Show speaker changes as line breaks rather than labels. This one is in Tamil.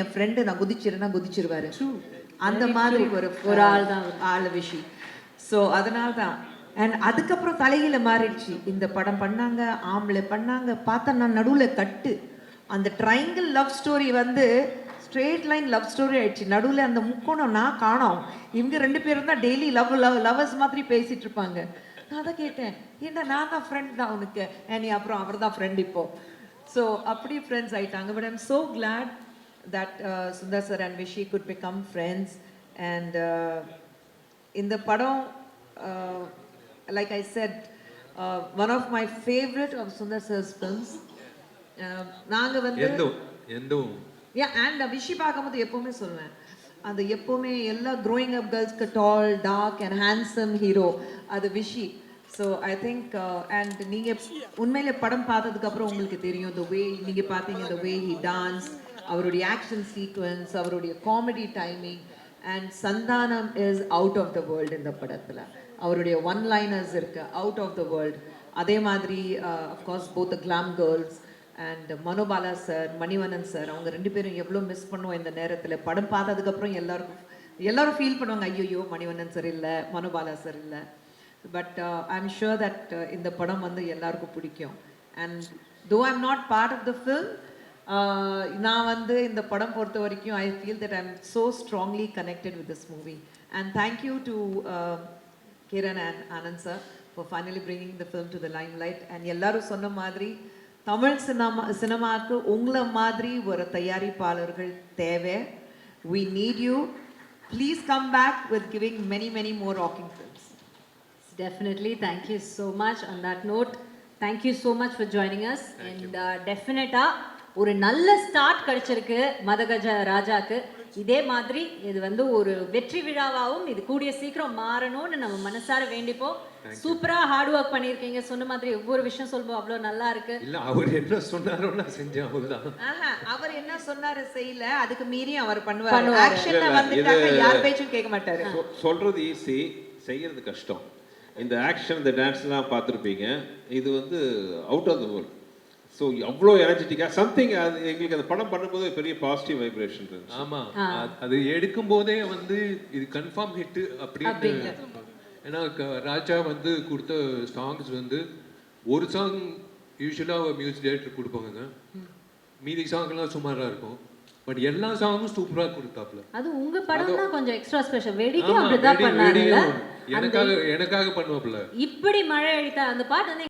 என் ஃப்ரெண்டு நான் குதிச்சிருந்தா குதிச்சிருவாரு. அந்த மாதிரி ஒரு
ஒரு ஆள் தான்.
ஆள் விஷி. ஸோ அதனால தான் அண்ட் அதுக்கப்புறம் தலையில மாறிடுச்சு. இந்த படம் பண்ணாங்க ஆம்பளை பண்ணாங்க பார்த்தா நான் நடுவில் கட்டு. அந்த ட்ரைங்கிள் லவ் ஸ்டோரி வந்து ஸ்ட்ரெயிட் லைன் லவ் ஸ்டோரி ஆயிடுச்சு. நடுவில் அந்த முக்கோணம் நான் காணோம். இவங்க ரெண்டு பேரும் தான் டெய்லி லவ் லவ் லவர்ஸ் மாதிரி பேசிட்டு இருப்பாங்க. நான் தான் கேட்டேன் என்ன நான் தான் ஃப்ரெண்ட் தான் அவனுக்கு நீ அப்புறம் அவர் தான் ஃப்ரெண்ட் இப்போ. ஸோ அப்படி ஃப்ரெண்ட்ஸ் ஆயிட்டாங்க. But I'm so glad that uh, Sundar sir and Vishi could become friends. And uh, இந்த படம் uh, like I said uh, one of my favorite of Sundar sir's films uh, நாங்க வந்து yeah and விஷி பார்க்கும்போது எப்பவுமே சொல்லுவேன் அந்த எப்பவுமே எல்லா growing up கேர்ள்ஸ்க்கு tall dark and handsome hero அது Vishi so I think and நீங்கள் உண்மையிலே படம் பார்த்ததுக்கு அப்புறம் உங்களுக்கு தெரியும் the way நீங்க பார்த்தீங்க the way he danced. அவருடைய ஆக்ஷன் சீக்வன்ஸ் அவருடைய comedy timing and Santhanam is out of the world இந்த படத்தில். அவருடைய ஒன் லைனர்ஸ் இருக்கு அவுட் ஆஃப் த வேர்ல்டு அதே மாதிரி of course both glam girls and Manobala sir Manivannan sir அவங்க ரெண்டு பேரும் எவ்வளோ மிஸ் பண்ணுவோம் இந்த நேரத்தில். படம் பார்த்ததுக்கப்புறம் எல்லாருக்கும் எல்லாரும் ஃபீல் பண்ணுவாங்க ஐயோயோ மணிவண்ணன் சார் இல்லை மனோபாலா சார் இல்லை. But I am sure that இந்த படம் வந்து எல்லாருக்கும் பிடிக்கும். And though I'm not part of the film நான் வந்து இந்த படம் பொறுத்த வரைக்கும் I feel that I'm so strongly connected with this movie and thank you to Kiran and Anand sir for finally bringing the film to the limelight and எல்லாரும் சொன்ன மாதிரி தமிழ் சினிமா சினிமாவுக்கு உங்களை மாதிரி ஒரு தயாரிப்பாளர்கள் தேவை. We need you. Please come back with giving many many more rocking films.
Definitely. Thank you so much. On that note, thank you so much for joining us. ஒரு நல்ல ஸ்டார்ட் கிடைச்சிருக்கு மதகஜ ராஜாக்கு. இதே மாதிரி இது வந்து ஒரு வெற்றி விழாவாகவும் இது கூடிய சீக்கிரம் மாறணும்னு நம்ம மனசார வேண்டிப்போம். சூப்பரா ஹார்ட் ஒர்க் பண்ணியிருக்கீங்க. சொன்ன மாதிரி ஒவ்வொரு விஷயம் சொல்லுவோம் அவ்வளோ நல்லா இருக்கு.
இல்ல அவர் என்ன சொன்னாரோ நான் செஞ்சேன் அவ்வளவுதான்.
அவர் என்ன சொன்னாரு செய்யல அதுக்கு மீறி அவர் பண்ணுவாரு. ஆக்ஷன்ல
இது-
யார் பேச்சும் கேட்க மாட்டாரு.
சொல்றது ஈஸி செய்யறது கஷ்டம். இந்த ஆக்ஷன் இந்த டான்ஸ்லாம் பார்த்துருப்பீங்க. இது வந்து out of the world so அவ்வளோ எனர்ஜெட்டிக்காக சம்திங் அது எங்களுக்கு அந்த படம் பண்ணும்போது பெரிய பாசிட்டிவ் வைப்ரேஷன் இருந்துச்சு.
ஆமா. அ- அது எடுக்கும் போதே வந்து இது கன்ஃபார்ம் ஹிட் அப்படின்னு ஏன்னா ராஜா வந்து கொடுத்த சாங்ஸ் வந்து ஒரு சாங் யூஸ்வலாக மியூசிக் டைரக்டர் கொடுப்பாங்க மீதி சாங்லாம் சுமாரா இருக்கும். பட் எல்லா சாங்கும் சூப்பரா கொடுத்தாப்ல
அது உங்க படம் தான் கொஞ்சம் எக்ஸ்ட்ரா ஸ்பெஷல் வெடிக்கும் அப்படிதான்
வெடியும் எனக்காக எனக்காக பண்ணுவாப்ல
இப்படி மழை அடித்தா அந்த பாட்டு வந்து